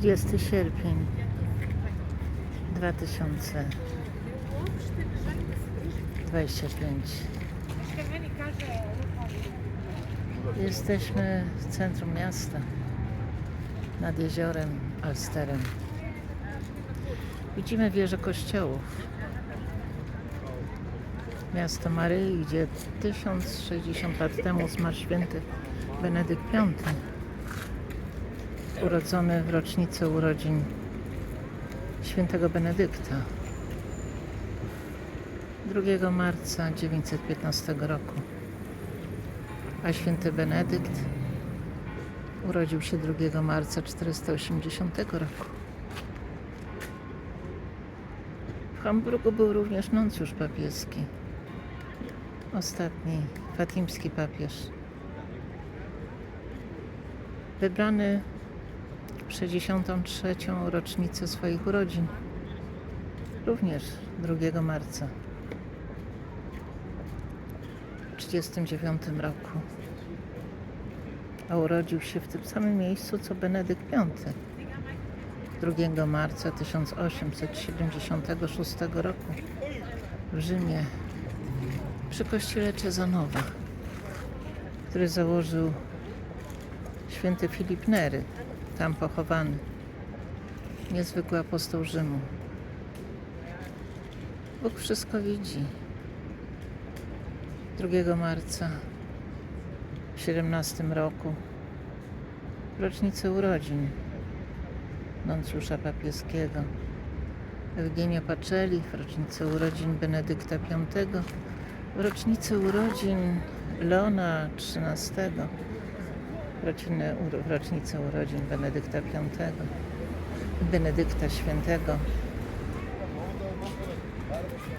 30 sierpień 2025. Jesteśmy w centrum miasta, nad jeziorem Alsterem. Widzimy wieże kościołów. Miasto Maryi, gdzie 1060 lat temu zmarł święty Benedykt V, urodzony w rocznicę urodzin świętego Benedykta 2 marca 915 roku. A święty Benedykt urodził się 2 marca 480 roku. W Hamburgu był również nuncjusz papieski. Ostatni fatimski papież. Wybrany 63. rocznicę swoich urodzin. Również 2 marca. W 39 roku. A urodził się w tym samym miejscu co Benedykt V. 2 marca 1876 roku w Rzymie przy kościele Cezanowa, który założył święty Filip Nery, tam pochowany. Niezwykły apostoł Rzymu. Bóg wszystko widzi. 2 marca w 17 roku w rocznicę urodzin nuncjusza papieskiego Eugenio Pacelli, w rocznicę urodzin Benedykta V, w rocznicę urodzin Leona XIII, w rocznicę, w rocznicę urodzin Benedykta V, Benedykta Świętego.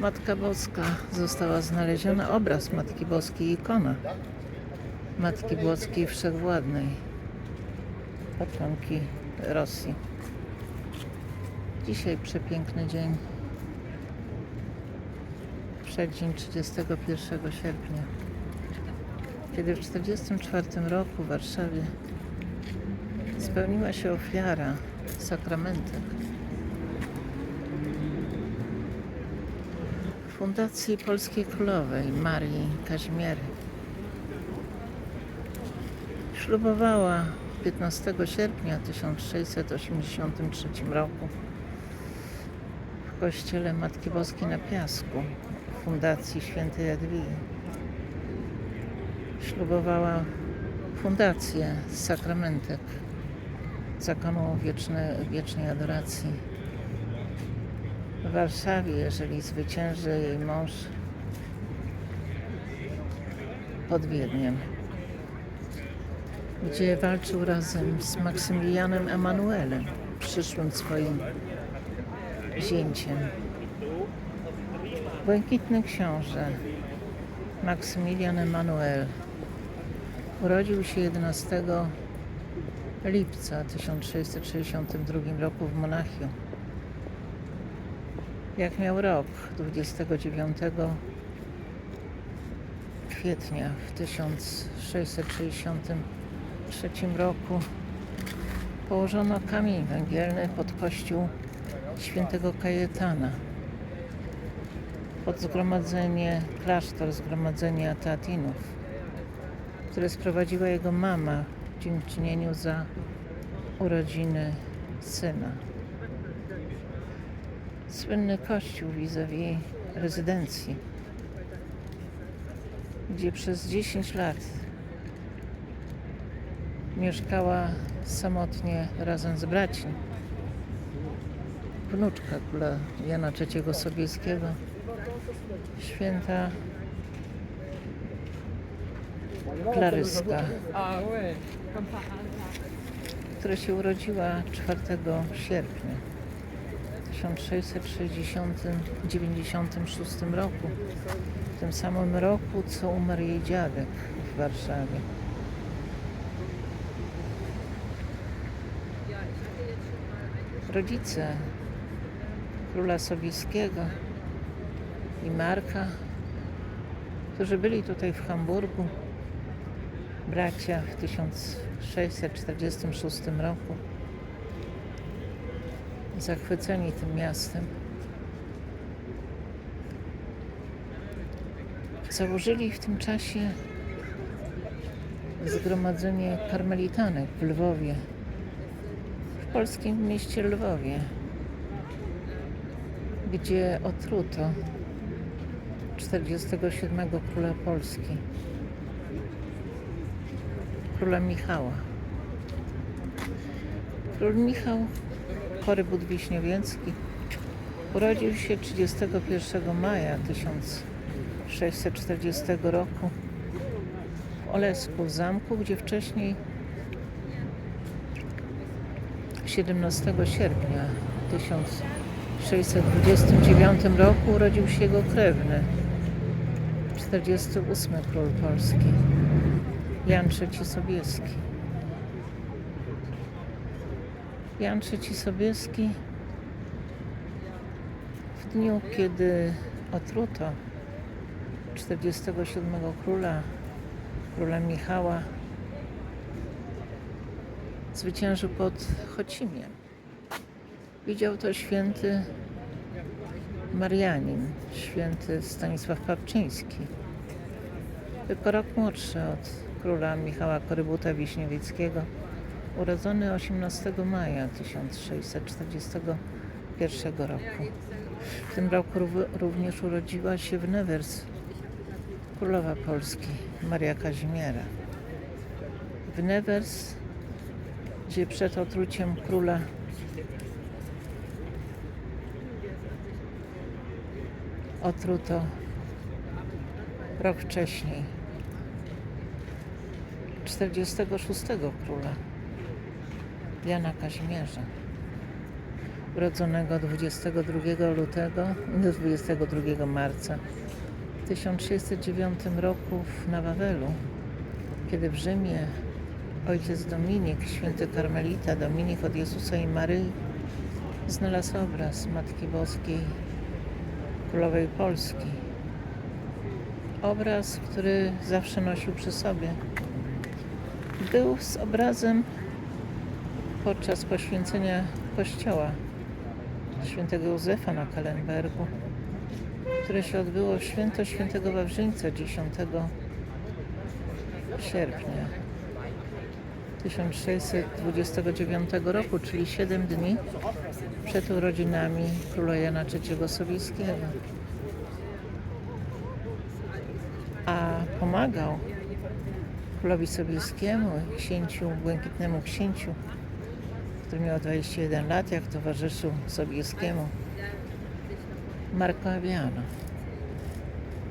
Matka Boska została znaleziona, obraz Matki Boskiej, ikona Matki Boskiej Wszechwładnej, patronki Rosji. Dzisiaj przepiękny dzień, przeddzień 31 sierpnia, kiedy w 1944 roku w Warszawie spełniła się ofiara sakramentek. Fundacji Polskiej Królowej Marii Kazimiery. Ślubowała 15 sierpnia 1683 roku w kościele Matki Boskiej na Piasku Fundacji Świętej Jadwigi. Ślubowała fundację sakramentek zakonu wieczne, wiecznej adoracji w Warszawie, jeżeli zwycięży jej mąż pod Wiedniem, gdzie walczył razem z Maksymilianem Emanuelem, przyszłym swoim zięciem. Błękitny książę Maksymilian Emanuel urodził się 11 lipca 1662 roku w Monachium. Jak miał rok? 29 kwietnia w 1663 roku położono kamień węgielny pod kościół świętego Kajetana. Pod zgromadzenie, klasztor zgromadzenia Teatinów, które sprowadziła jego mama w dziękczynieniu za urodziny syna. Słynny kościół vis-a-vis rezydencji, gdzie przez 10 lat mieszkała samotnie razem z braćmi. Wnuczka króla Jana III Sobieskiego, święta Klaryska, która się urodziła 4 sierpnia 1696 roku. W tym samym roku, co umarł jej dziadek w Warszawie. Rodzice króla Sobieskiego i Marka, którzy byli tutaj w Hamburgu, bracia w 1646 roku, zachwyceni tym miastem. Założyli w tym czasie zgromadzenie karmelitanek w Lwowie, w polskim mieście Lwowie, gdzie otruto 47 króla Polski, króla Michała. Król Michał Korybut Wiśniewiecki urodził się 31 maja 1640 roku w Olesku, w zamku, gdzie wcześniej 17 sierpnia 1629 roku urodził się jego krewny, 48 król Polski, Jan III Sobieski. Jan III Sobieski w dniu, kiedy otruto 47 króla, króla Michała, zwyciężył pod Chocimiem. Widział to święty Marianin, święty Stanisław Papczyński. Tylko rok młodszy od króla Michała Korybuta Wiśniewieckiego, urodzony 18 maja 1641 roku. W tym roku rów- również urodziła się w Nevers królowa Polski, Maria Kazimiera. W Nevers, gdzie przed otruciem króla otruto rok wcześniej 46 króla Jana Kazimierza urodzonego 22 lutego no, 22 marca w 1609 roku na Wawelu kiedy w Rzymie ojciec Dominik, święty karmelita Dominik od Jezusa i Maryi znalazł obraz Matki Boskiej Królowej Polski. Obraz, który zawsze nosił przy sobie. Był z obrazem podczas poświęcenia kościoła świętego Józefa na Kalenbergu, które się odbyło w święto świętego Wawrzyńca 10 sierpnia 1629 roku, czyli 7 dni przed urodzinami króla Jana III Sobieskiego. A pomagał królowi Sobieskiemu, księciu, błękitnemu księciu, który miał 21 lat, jak towarzyszył Sobieskiemu, Marco Aviano,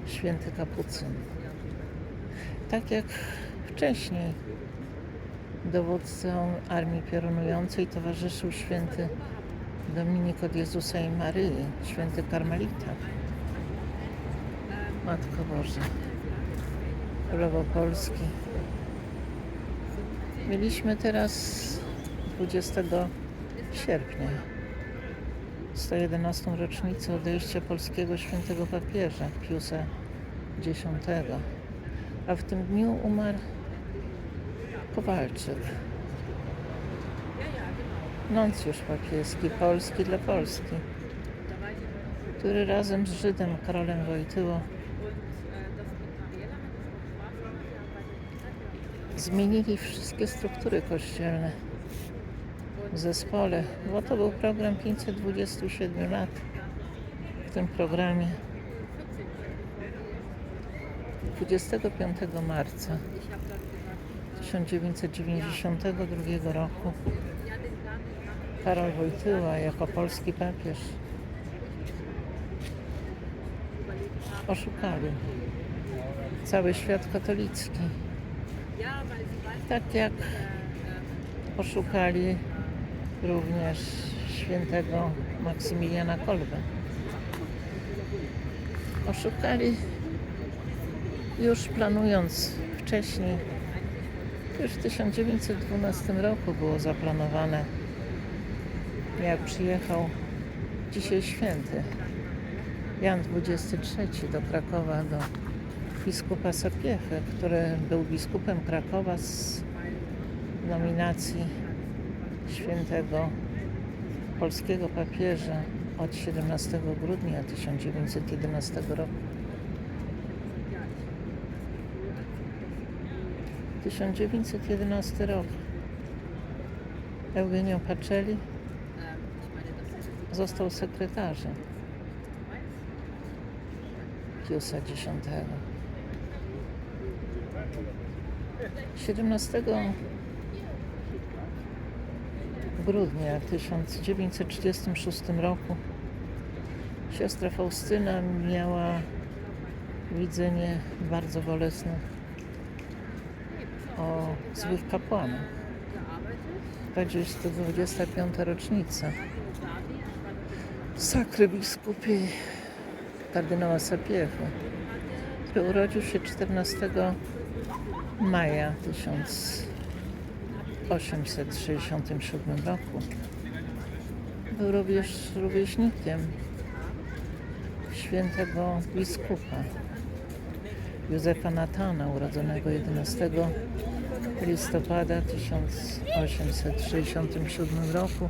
święty kapucyn. Tak jak wcześniej dowódcą armii piorunującej towarzyszył święty Dominik od Jezusa i Maryi, święty karmelita. Matko Boża, Królowo Polski. Mieliśmy teraz 20 sierpnia 111 rocznicę odejścia polskiego świętego papieża Piusa X. A w tym dniu umarł Kowalczyk, nuncjusz papieski Polski dla Polski, który razem z Żydem Karolem Wojtyło zmienili wszystkie struktury kościelne w zespole, bo to był program 527 lat. W tym programie 25 marca 1992 roku Karol Wojtyła jako polski papież oszukali cały świat katolicki. Tak jak oszukali również świętego Maksymiliana Kolbę. Oszukali już planując wcześniej, już w 1912 roku było zaplanowane, jak przyjechał dzisiaj święty Jan XXIII do Krakowa, do biskupa Sapiechy, który był biskupem Krakowa z nominacji świętego polskiego papieża od 17 grudnia 1911 roku. 1911 rok. Eugenio Pacelli został sekretarzem Piusa X. 17 grudnia 1936 roku siostra Faustyna miała widzenie bardzo bolesne o złych kapłanach. Będzie już to 25. rocznica sakry biskupie kardynała Sapiechu, który urodził się 14 maja 1867 roku. Był również rówieśnikiem świętego biskupa Józefa Natana, urodzonego 11 listopada 1867 roku,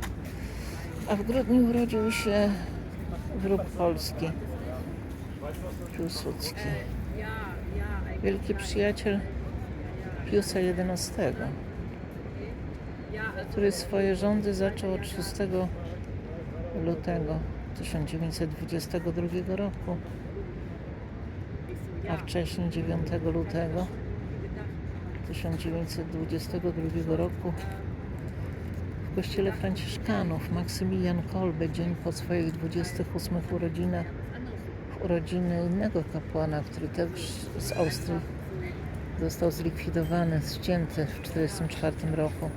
a w grudniu urodził się wróg Polski, Piłsudski, wielki przyjaciel Piusa XI, który swoje rządy zaczął od 6 lutego 1922 roku, a wcześniej 9 lutego 1922 roku w kościele Franciszkanów. Maksymilian Kolbe dzień po swoich 28 urodzinach w urodziny innego kapłana, który też z Austrii został zlikwidowany, ścięty w 1944 roku.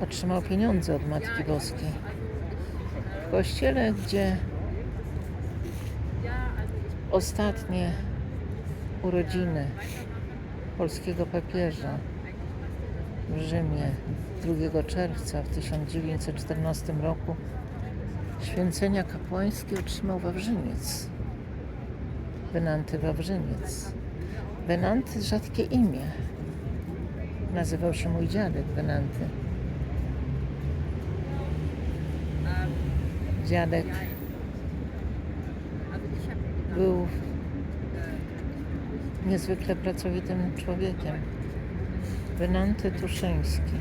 Otrzymał pieniądze od Matki Boskiej. W kościele, gdzie ostatnie urodziny polskiego papieża w Rzymie 2 czerwca w 1914 roku święcenia kapłańskie otrzymał Wawrzyniec. Wenanty Wawrzyniec. Wenanty rzadkie imię. Nazywał się mój dziadek Wenanty. Dziadek był niezwykle pracowitym człowiekiem. Wenanty Tuszyński.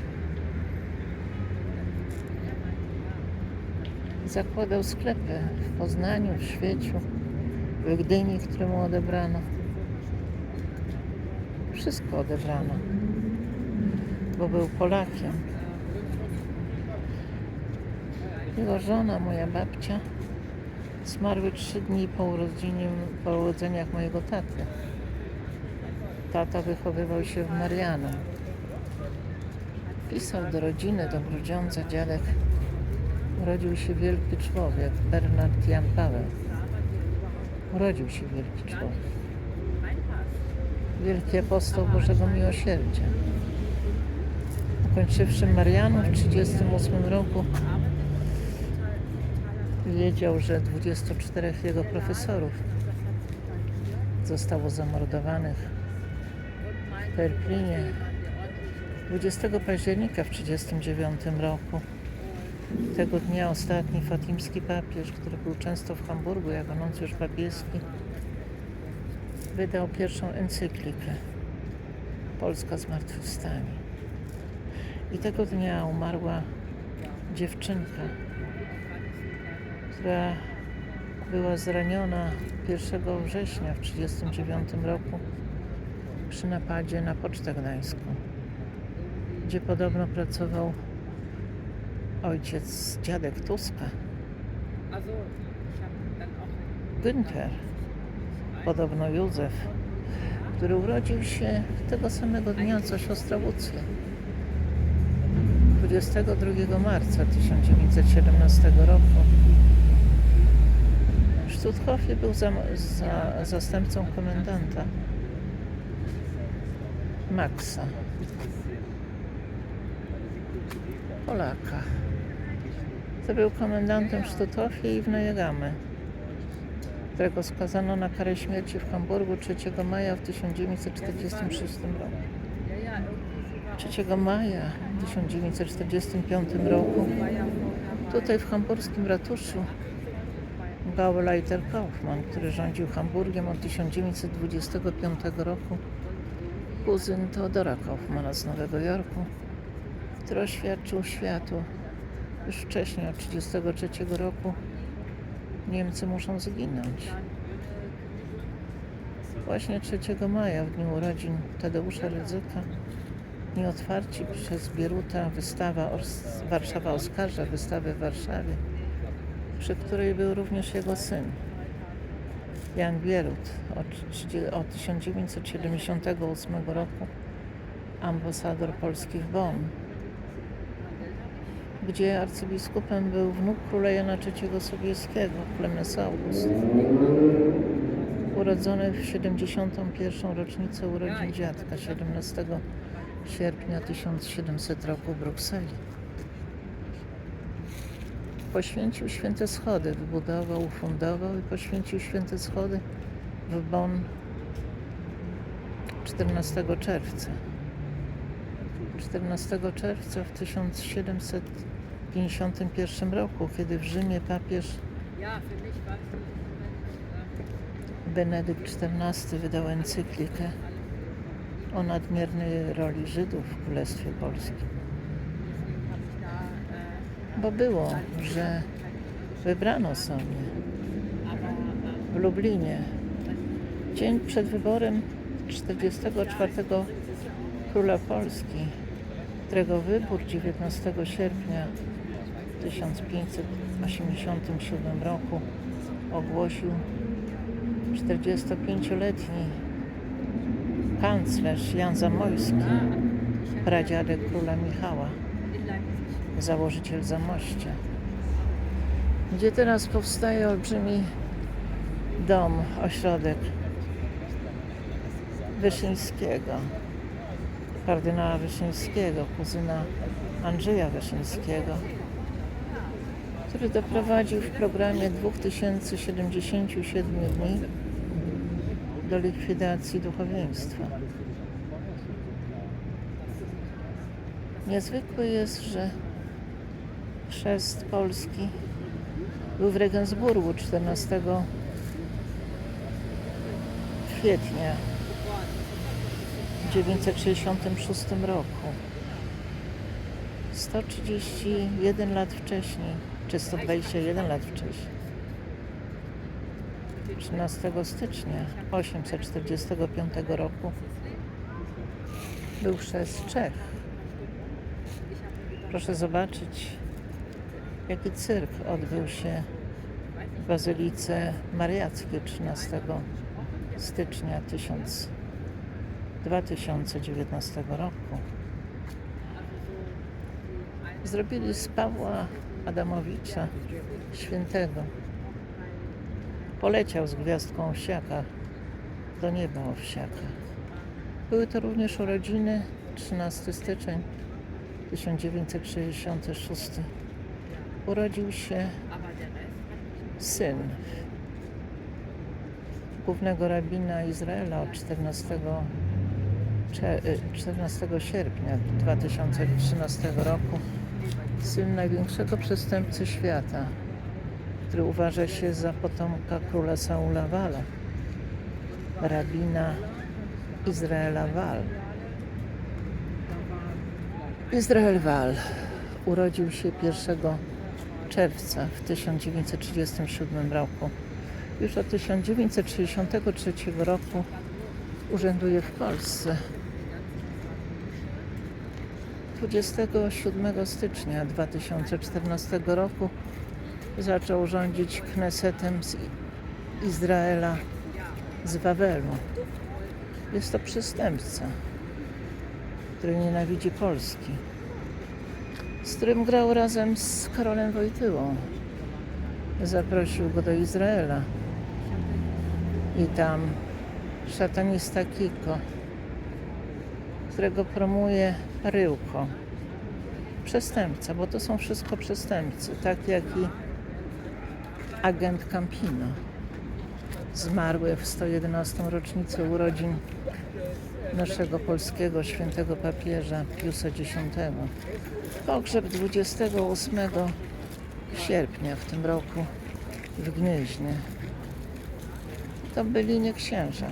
Zakładał sklepy w Poznaniu, w Świeciu, w Gdyni, które mu odebrano. Wszystko odebrano, bo był Polakiem. Jego żona, moja babcia, zmarły trzy dni po urodzinie, po urodzeniach mojego taty. Tata wychowywał się w Marianu. Pisał do rodziny, do Grudziądza, dziadek. Urodził się wielki człowiek, Bernard Jan Paweł. Urodził się wielki człowiek. Wielki apostoł Bożego Miłosierdzia. Ukończywszy Marianów w 1938 roku, wiedział, że 24 jego profesorów zostało zamordowanych w Perplinie 20 października w 1939 roku. Tego dnia ostatni fatimski papież, który był często w Hamburgu jako nuncjusz papieski, wydał pierwszą encyklikę Polska zmartwychwstanie. I tego dnia umarła dziewczynka, która była zraniona 1 września w 1939 roku przy napadzie na Pocztę Gdańską, gdzie podobno pracował ojciec, dziadek Tuska, Günther, podobno Józef, który urodził się tego samego dnia co siostra Łucja. 22 marca 1917 roku. W Sztuthofie był za, za, zastępcą komendanta Maxa. Polaka. To był komendantem w Sztuthofie i w Neuegamy, którego skazano na karę śmierci w Hamburgu 3 maja w 1946 roku. Ja, ja, 3 maja w 1945 roku tutaj w hamburskim ratuszu Gauleiter Kaufmann, który rządził Hamburgiem od 1925 roku, kuzyn Teodora Kaufmana z Nowego Jorku, który oświadczył światu już wcześniej, od 1933 roku, Niemcy muszą zginąć. Właśnie 3 maja, w dniu urodzin Tadeusza Rydzyka, nieotwarci przez Bieruta wystawa Ors- Warszawa oskarża wystawę w Warszawie, przy której był również jego syn. Jan Bierut od, 30 od 1978 roku ambasador Polski w Bonn, gdzie arcybiskupem był wnuk króla Jana III Sobieskiego, Klemens August, urodzony w 71. rocznicę urodzin dziadka 17 sierpnia 1700 roku w Brukseli. Poświęcił święte schody, wybudował, ufundował i poświęcił święte schody w Bonn 14 czerwca. 14 czerwca w 1751 roku, kiedy w Rzymie papież Benedykt XIV wydał encyklikę o nadmiernej roli Żydów w Królestwie Polskim. Bo było, że wybrano sobie w Lublinie dzień przed wyborem 44 króla Polski, którego wybór 19 sierpnia 1587 roku ogłosił 45-letni kanclerz Jan Zamojski, pradziadek króla Michała, założyciel Zamościa, gdzie teraz powstaje olbrzymi dom, ośrodek Wyszyńskiego, kardynała Wyszyńskiego, kuzyna Andrzeja Wyszyńskiego, który doprowadził w programie 2077 dni do likwidacji duchowieństwa. Niezwykłe jest, że chrzest Polski był w Regensburgu 14 kwietnia 1966 roku. 131 lat wcześniej, czy 121 lat wcześniej. 13 stycznia 845 roku był chrzest Czech. Proszę zobaczyć, jaki cyrk odbył się w Bazylice Mariackiej 13 stycznia 1000 2019 roku. Zrobili z Pawła Adamowicza świętego. Poleciał z gwiazdką Owsiaka do nieba Owsiaka. Były to również urodziny 13 styczeń 1966. Urodził się syn głównego rabina Izraela od 14, cze- y, 14 sierpnia 2013 roku. Syn największego przestępcy świata, który uważa się za potomka króla Saula Wala, rabina Izraela Wal. Izrael Wal urodził się 1 czerwca w 1937 roku. Już od 1963 roku urzęduje w Polsce. 27 stycznia 2014 roku zaczął rządzić Knesetem z Izraela z Wawelu. Jest to przestępca, który nienawidzi Polski, z którym grał razem z Karolem Wojtyłą. Zaprosił go do Izraela i tam szatanista Kiko, którego promuje Ryłko. Przestępca, bo to są wszystko przestępcy, tak jak i agent Campino, zmarły w 111. rocznicę urodzin naszego polskiego świętego papieża Piusa X. Pogrzeb 28 sierpnia w tym roku w Gnieźnie. To byli nie księża,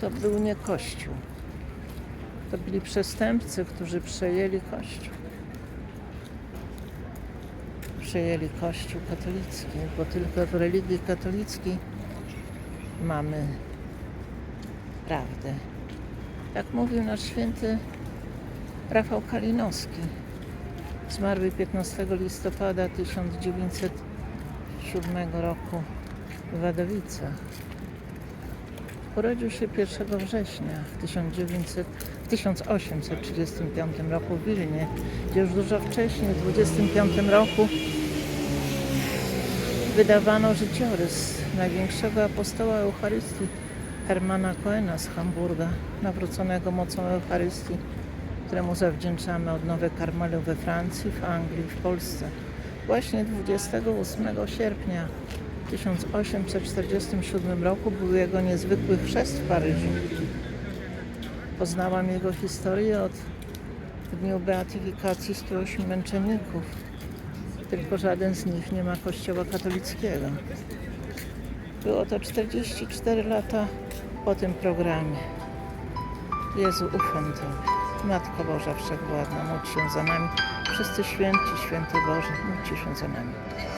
to był nie kościół. To byli przestępcy, którzy przejęli kościół. Przejęli kościół katolicki, bo tylko w religii katolickiej mamy prawdę. Jak mówił nasz święty Rafał Kalinowski, zmarły 15 listopada 1907 roku w Wadowicach. Urodził się 1 września w 1900, 1835 roku w Wilnie, gdzie już dużo wcześniej, w 25 roku, wydawano życiorys największego apostoła Eucharystii Hermana Coena z Hamburga, nawróconego mocą Eucharystii, któremu zawdzięczamy odnowę karmelu we Francji, w Anglii, w Polsce. Właśnie 28 sierpnia 1847 roku był jego niezwykły chrzest w Paryżu. Poznałam jego historię od dniu beatyfikacji 108 męczenników. Tylko żaden z nich nie ma kościoła katolickiego. Było to 44 lata po tym programie. Jezu, ufam Tobie. Matko Boża Wszechwładna, módl się za nami. Wszyscy święci, święty Boże, módlcie się za nami.